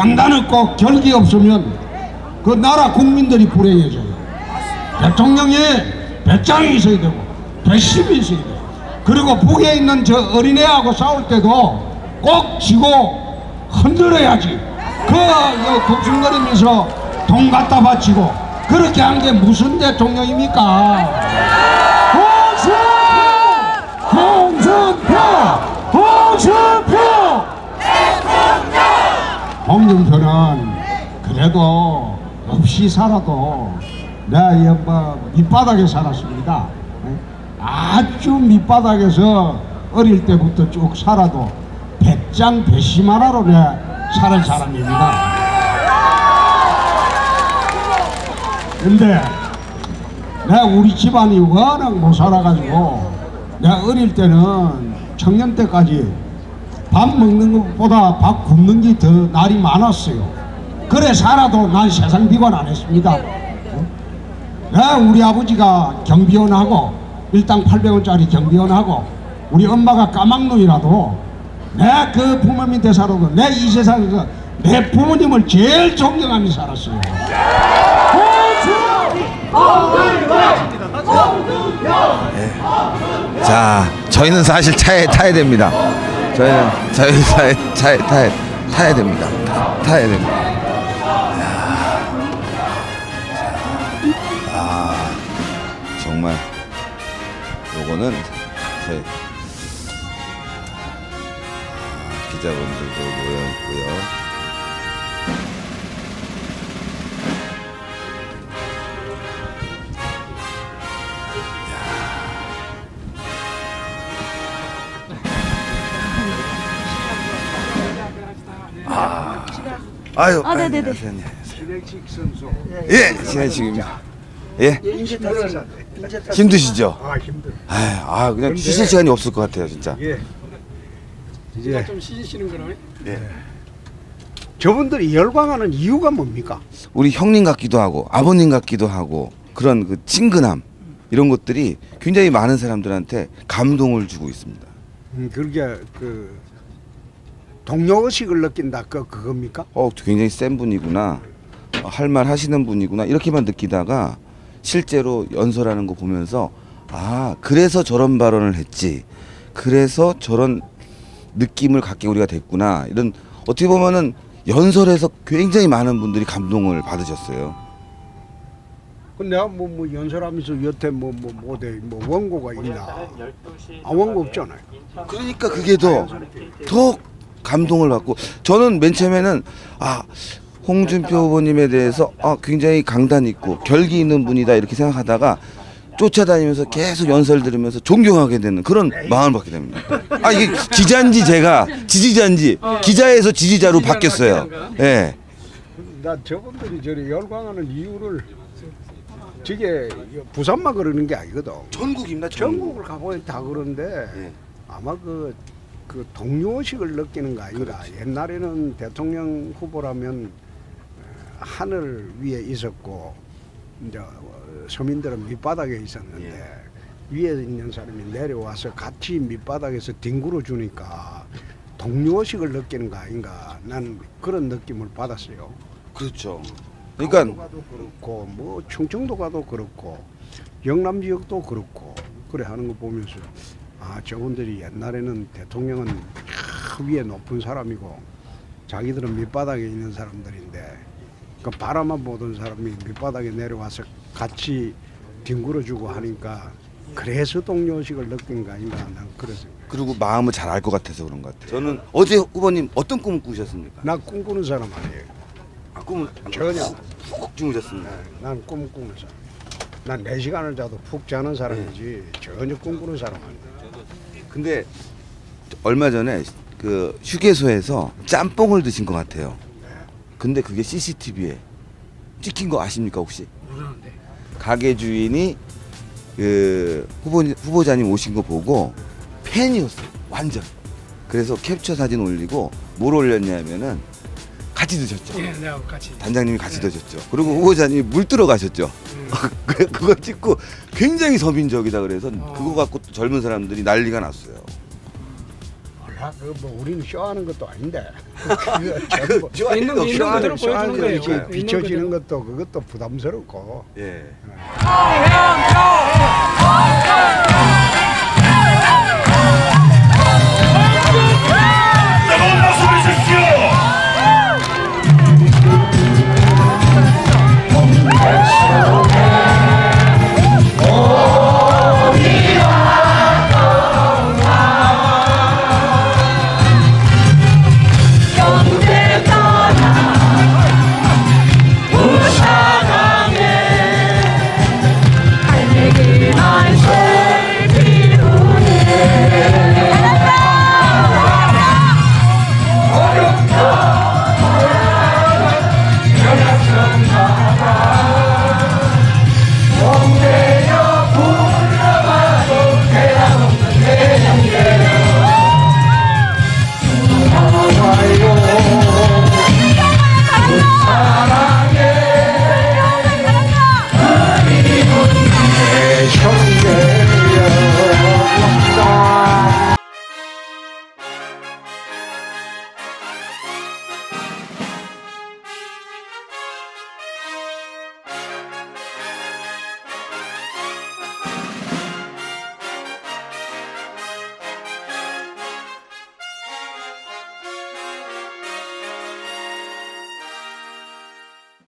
강단을 꼭 결기 없으면 그 나라 국민들이 불행해져요. 대통령이 배짱이 있어야 되고 배심이 있어야 돼요. 그리고 북에 있는 저 어린애하고 싸울 때도 꼭 지고 흔들어야지. 그 어, 국순거리면서 돈 갖다 바치고 그렇게 한 게 무슨 대통령입니까? 홍준표! 홍준표! 홍준표는 그래도 없이 살아도 내가 이뭐 밑바닥에 살았습니다. 예? 아주 밑바닥에서 어릴 때부터 쭉 살아도 배짱 배심 하나로 내 살은 사람입니다. 근데 내가 우리 집안이 워낙 못 살아가지고 내가 어릴 때는 청년 때까지 밥 먹는 것보다 밥 굶는 게 더 날이 많았어요. 그래 살아도 난 세상 비관 안 했습니다. 내가 우리 아버지가 경비원하고 일당 800원짜리 경비원하고 우리 엄마가 까막눈이라도 내 그 부모 밑에 살아도 내 이 세상에서 내 부모님을 제일 존경하며 살았어요. 자, 저희는 사실 차에 타야 됩니다. 저희는 저희 차에 차에 타야 타야 됩니다. 타, 타야 됩니다. 야. 아, 정말 요거는 저희 아, 기자분들도 모여 있고요. 아유, 아, 네네네. 안녕하세요, 안녕하세요. 예, 진해식입니다. 예, 힘드시죠? 아 힘들어. 아, 아 그냥 쉬실 시간이 없을 것 같아요, 진짜. 예. 이제 좀 쉬시는 거네. 저분들이 열광하는 이유가 뭡니까? 우리 형님 같기도 하고 아버님 같기도 하고 그런 그 친근함 이런 것들이 굉장히 많은 사람들한테 감동을 주고 있습니다. 음, 그게 그 동료 의식을 느낀다 그 그겁니까? 어, 굉장히 센 분이구나. 할 말 하시는 분이구나. 이렇게만 느끼다가 실제로 연설하는 거 보면서 아, 그래서 저런 발언을 했지. 그래서 저런 느낌을 갖게 우리가 됐구나. 이런 어떻게 보면은 연설에서 굉장히 많은 분들이 감동을 받으셨어요. 그 내가 뭐, 뭐 연설하면서 여태 뭐 뭐 뭐대 뭐 원고가 있나? 아 원고 없잖아요. 그러니까 그게 더, 더 감동을 받고 저는 맨 처음에는 아 홍준표 후보님에 대해서 아 굉장히 강단 있고 결기 있는 분이다 이렇게 생각하다가 쫓아다니면서 계속 연설 들으면서 존경하게 되는 그런 마음을 받게 됩니다. 아 이게 기자인지 제가 지지자인지 기자에서 지지자로 바뀌었어요. 예. 나 저분들이 저리 열광하는 이유를 저게 부산만 그러는 게 아니거든. 전국입니다. 전국 을 가보면 다 그런데 예. 아마 그, 그 동료의식을 느끼는 거 아닌가. 옛날에는 대통령 후보라면 어, 하늘 위에 있었고 이제 어, 서민들은 밑바닥에 있었는데 위에 있는 사람이 내려와서 같이 밑바닥에서 뒹굴어 주니까 동료의식을 느끼는 거 아닌가. 난 그런 느낌을 받았어요. 그렇죠. 그러니까 가도 그렇고 뭐 충청도 가도 그렇고 영남 지역도 그렇고 그래 하는 거 보면서 아 저분들이 옛날에는 대통령은 저 위에 높은 사람이고 자기들은 밑바닥에 있는 사람들인데 그 바라만 보던 사람이 밑바닥에 내려와서 같이 뒹굴어주고 하니까 그래서 동료의식을 느낀 거 아닌가 난 그래서 그리고 마음을 잘 알 것 같아서 그런 것 같아요. 저는 어제 후보님 어떤 꿈을 꾸셨습니까? 나 꿈꾸는 사람 아니에요 아, 꿈을 전혀 푹 주무셨습니다. 난 꿈 꾸는 사람. 난네 시간을 자도 푹 자는 사람이지 전혀 꿈꾸는 사람 아니야. 근데 얼마 전에 그 휴게소에서 짬뽕을 드신 것 같아요. 근데 그게 CCTV에 찍힌 거 아십니까 혹시? 모르는데. 가게 주인이 그 후보 후보자님 오신 거 보고 팬이었어요. 완전. 그래서 캡처 사진 올리고 뭘 올렸냐면은 같이 드셨죠. 예, 내가 같이. 단장님이 같이 드셨죠. 그리고 후보자님이 물 들어가셨죠. 그- 그거 찍고 굉장히 서민적이다 그래서 어. 그거 갖고 또 젊은 사람들이 난리가 났어요. 다그뭐 우리는 쇼하는 것도 아닌데 전부. 있는 거 있는 쇼하는 그대로 쇼하는 보여주는 거 거예요. 이렇게 있는 비춰지는. 것도 그것도 부담스럽고 예. 홍영표